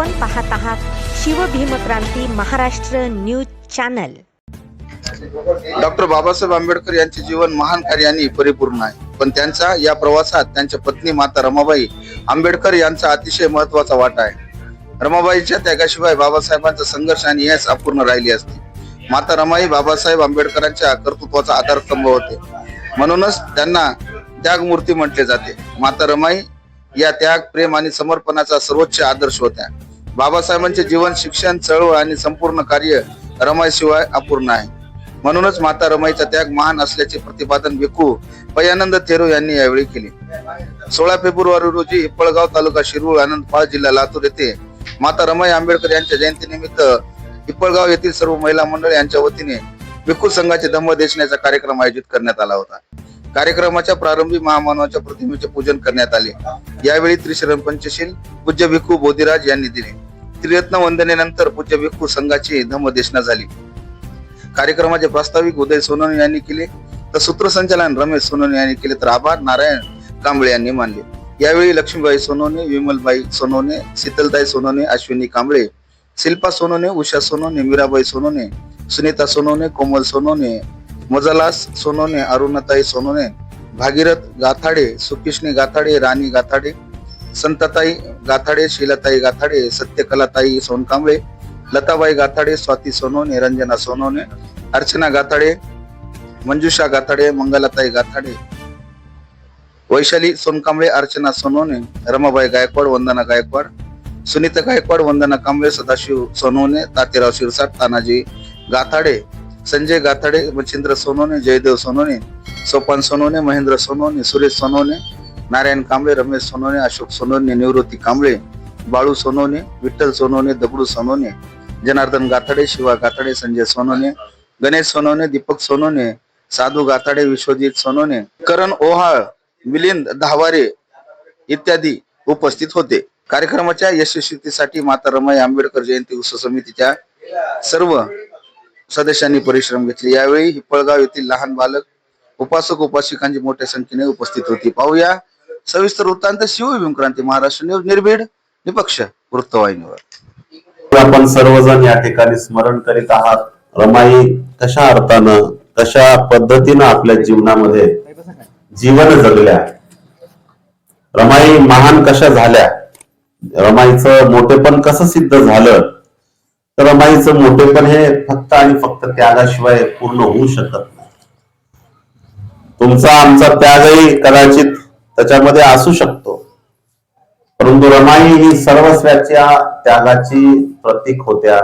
आपण पाहत आहात Shivbhimkranti Maharashtra news channel. Doctor Babasaheb Ambedkar यांचे जीवन महान कार्याने परिपूर्ण आहे. पण त्यांचा या प्रवासात त्यांच्या पत्नी माता रमाबाई आंबेडकर यांचा अतिशय महत्त्वाचा वाटा आहे. रमाबाईच्या त्यागाशिवाय बाबासाहेबांचा संघर्ष आणि यश अपूर्ण राहिली असती. माता रमाई बाबासाहेब आंबेडकरांच्या कर्तृत्वाचा आधारस्तंभ होते. म्हणूनच त्यांना त्यागमूर्ती म्हटले जाते. माता रमाई या त्याग प्रेम आणि समर्पणाचा सर्वोच्च आदर्श होत्या. बाबासाहेबांचे जीवन शिक्षण चळवळ आणि संपूर्ण कार्य रमाईशिवाय अपूर्ण आहे. म्हणूनच माता रमाईचा त्याग महान असल्याचे प्रतिपादन भिकू पयानंद थेरो यांनी यावेळी केले. सोळा फेब्रुवारी रोजी हिप्पळगाव तालुका शिरूळ आनंदपाळ जिल्हा लातूर येथे माता रमाई आंबेडकर यांच्या जयंतीनिमित्त हिप्पळगाव येथील सर्व महिला मंडळ यांच्या वतीने भिक्खू संघाचे धम्म देशण्याचा कार्यक्रम आयोजित करण्यात आला होता. कार्यक्रमाच्या प्रारंभी महामानवाच्या प्रतिमेचे पूजन करण्यात आले. यावेळी त्रिशरण पंचशील पूज्य भिक्खू बोधिराज यांनी दिले. त्रिरत्न वंदनेनंतर पूज्य भिक्खू संघाची धम्मदेशना झाली. कार्यक्रमाचे प्रास्ताविक उदय सोनवणे यांनी केले तर सूत्रसंचालन रमेश सोनवणे यांनी केले तर आभार नारायण कांबळे यांनी मानले. यावेळी लक्ष्मीबाई सोनवणे विमलबाई सोनवणे शीतलताई सोनवणे अश्विनी कांबळे शिल्पा सोनवणे उषा सोनवणे मीराबाई सोनवणे सुनीता सोनवणे कोमल सोनवणे मजलास सोनोने अरुणताई सोनोने भागीरथ गाथाडे सुकिष्णी गाथाडे राणी गाथाडे संतताई गाथाडे शीलाताई गाथाडे सत्यकलाताई सोनकांबळे लताबाई गाथाडे स्वाती सोनोने रंजना सोनोने अर्चना गाथाडे मंजुषा गाथाडे मंगलाताई गाथाडे वैशाली सोनकांबळे अर्चना सोनोने रमाबाई गायकवाड वंदना गायकवाड सुनीता गायकवाड वंदना कांबळे सदाशिव सोनोने तातेराव शिरसाट तानाजी गाथाडे संजय गाथाडे मच्छिंद्र सोनोने जयदेव सोनोने सोपान सोनोने महेंद्र सोनोने सुरेश सोनोने नारायण कांबळे रमेश सोनोने अशोक सोनोने निवृत्ती कांबळे बाळू सोनवणे विठ्ठल सोनवणे दगडू सोनोने जनार्दन गाथाडे शिवा गाथाडे संजय सोनोने गणेश सोनवणे दीपक सोनोने साधू गाथाडे विश्वजित सोनोने करण ओहाळ मिलिंद धावारे इत्यादी उपस्थित होते. कार्यक्रमाच्या यशस्वीतेसाठी माता रमाई आंबेडकर जयंती उत्सव समितीच्या सर्व सदस्यांनी परिश्रम घेतले. यावेळी हिप्पळगाव येथील लहान बालक उपासक उपासिकांची मोठ्या संख्येने उपस्थित होती. पाहूया. सविस्तर वृत्तांत शिवभीमक्रांती महाराष्ट्र न्यूज निर्भीड निपक्ष वृत्तवाहिनीवर. आपण सर्वजण या ठिकाणी स्मरण करीत आहात. रमाई कशा अर्थानं कशा पद्धतीनं आपल्या जीवनामध्ये जीवन जगल्या? रमाई महान कशा झाल्या? रमाईचं मोठेपण कसं सिद्ध झालं? रमाईचं मोठेपण हे फक्त आणि फक्त त्यागाशिवाय पूर्ण होऊ शकत नाही. तुमचा आमचा त्यागही कदाचित त्याच्यामध्ये असू शकतो. परंतु रमाई ही सर्वस्वाच्या त्यागाची प्रतीक होत्या.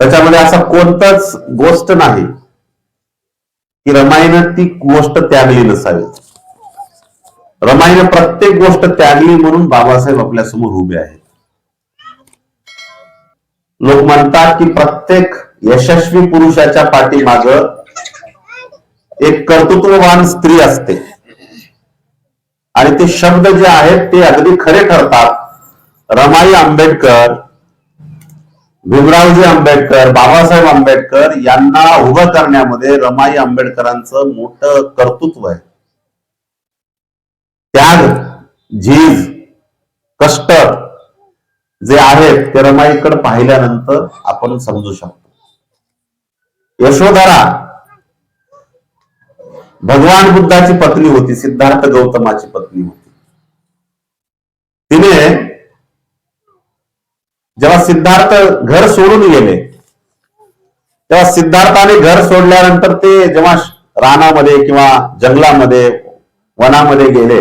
त्याच्यामध्ये असा कोणताच गोष्ट नाही की रमाईनं ती गोष्ट त्यागली नसावी. रमाईनं प्रत्येक गोष्ट त्यागली म्हणून बाबासाहेब आपल्यासमोर उभे आहेत. लोक म्हणतात की प्रत्येक यशस्वी पुरुषाच्या पाठीमाग एक कर्तृत्ववान स्त्री असते. आणि ते शब्द जे आहेत ते अगदी खरे ठरतात. रमाई आंबेडकर भीमरावजी आंबेडकर बाबासाहेब आंबेडकर यांना उभं करण्यामध्ये रमाई आंबेडकरांचं मोठं कर्तृत्व आहे. त्याग झीज कष्ट जे आहेत ते रमाईकडे पाहिल्यानंतर आपण समजू शकतो. यशोधरा भगवान बुद्धाची पत्नी होती सिद्धार्थ गौतमाची पत्नी होती. तिने जेव्हा सिद्धार्थ घर सोडून गेले तेव्हा सिद्धार्थाने घर सोडल्यानंतर ते जेव्हा रानामध्ये किंवा जंगलामध्ये वनामध्ये गेले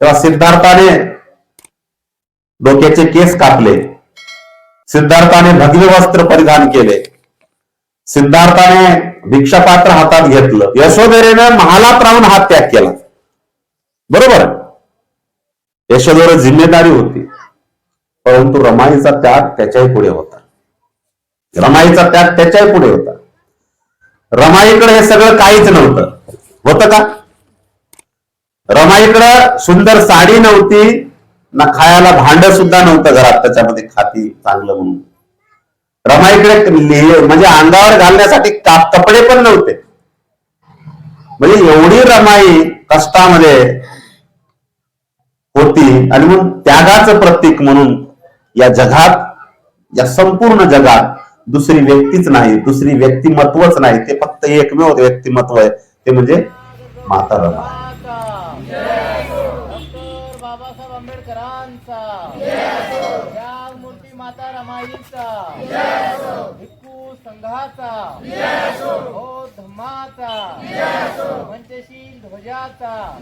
तेव्हा सिद्धार्थाने डोक्याचे केस कापले. सिद्धार्थाने भगवे वस्त्र परिधान केले. सिद्धार्थाने भिक्षापात्र हातात घेतलं. यशोधरेनं महालात राहून हात त्याग केला. बरोबर? यशोधर जिम्मेदारी होती. परंतु रमाईचा त्याग त्याच्याही पुढे होता. रमाईचा त्याग त्याच्याही पुढे होता. रमाईकडे हे सगळं काहीच नव्हतं. होतं का? रमाईकडं सुंदर साडी नव्हती. ना खायला भांड सुद्धा नव्हतं घरात त्याच्यामध्ये खाती चांगलं म्हणून. रमाईकडे लिह- म्हणजे अंगावर घालण्यासाठी कपडे पण नव्हते. म्हणजे एवढी रमाई कष्टामध्ये होती आणि म्हणून त्यागाचं प्रतीक म्हणून या जगात या संपूर्ण जगात दुसरी व्यक्तीच नाही दुसरी व्यक्तिमत्वच नाही ते फक्त एकमेव व्यक्तिमत्व आहे ते म्हणजे माता रमाई. रमाईचा भिक्खू संघाचा. बौद्ध धम्माचा. पंचशील ध्वजाचा.